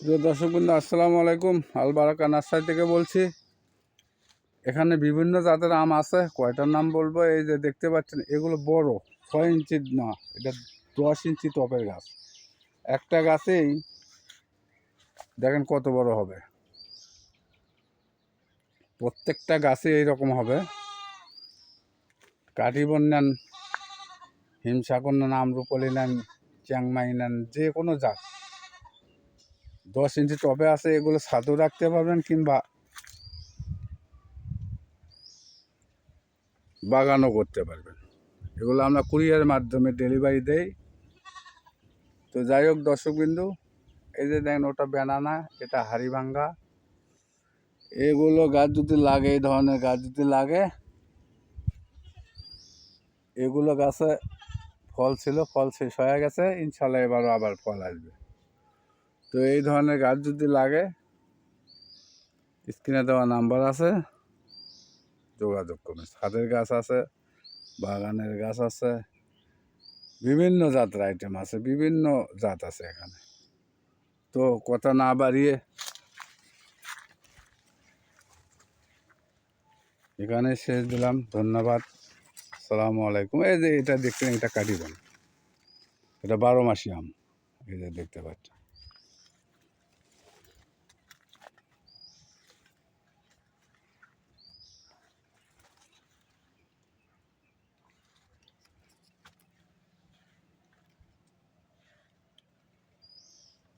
প্রিয় বন্ধু আসসালামু আলাইকুম। আলবারাকা নার্সারি থেকে বলছি, এখানে বিভিন্ন জাতের আম আছে। কয়টার নাম বলব? এই যে দেখতে পাচ্ছেন, এগুলো বড়, ছয় ইঞ্চি, না, এটা দশ ইঞ্চি টপের গাছ। একটা গাছেই দেখেন কত বড় হবে। প্রত্যেকটা গাছে এইরকম হবে। কাঠিবন নেন হিমসাগর নেন আমরুপলি নেন চ্যাংমাই নেন যে কোনো জাত। দশ ইঞ্চি টবে আছে, এগুলো ছাদও রাখতে পারবেন কিংবা বাগানও করতে পারবেন। এগুলো আমরা কুরিয়ারের মাধ্যমে ডেলিভারি দেই। তো যাই হোক দর্শকবিন্দু, এই যে দেখেন ওটা ব্যানানা, এটা হাড়িভাঙ্গা। এগুলো গাছ যদি লাগে, এই ধরনের গাছ যদি লাগে, এগুলো গাছে ফল ছিল, ফল শেষ হয়ে গেছে, ইনশাল্লাহ এবারও আবার ফল আসবে। তো এই ধরনের গাছ যদি লাগে, স্ক্রিনে দেওয়া নাম্বার আছে, যোগাযোগ করবেন ছাদের গাছ আছে, বাগানের গাছ আছে, বিভিন্ন জাতের আইটেম আছে, বিভিন্ন জাত আছে এখানে। তো কথা না বাড়িয়ে এখানে শেষ দিলাম। ধন্যবাদ। সালামু আলাইকুম। এই যে এটা দেখছেন, এটা কাটিবেন এটা বারো মাসি আম, এই যে দেখতে পাচ্ছেন।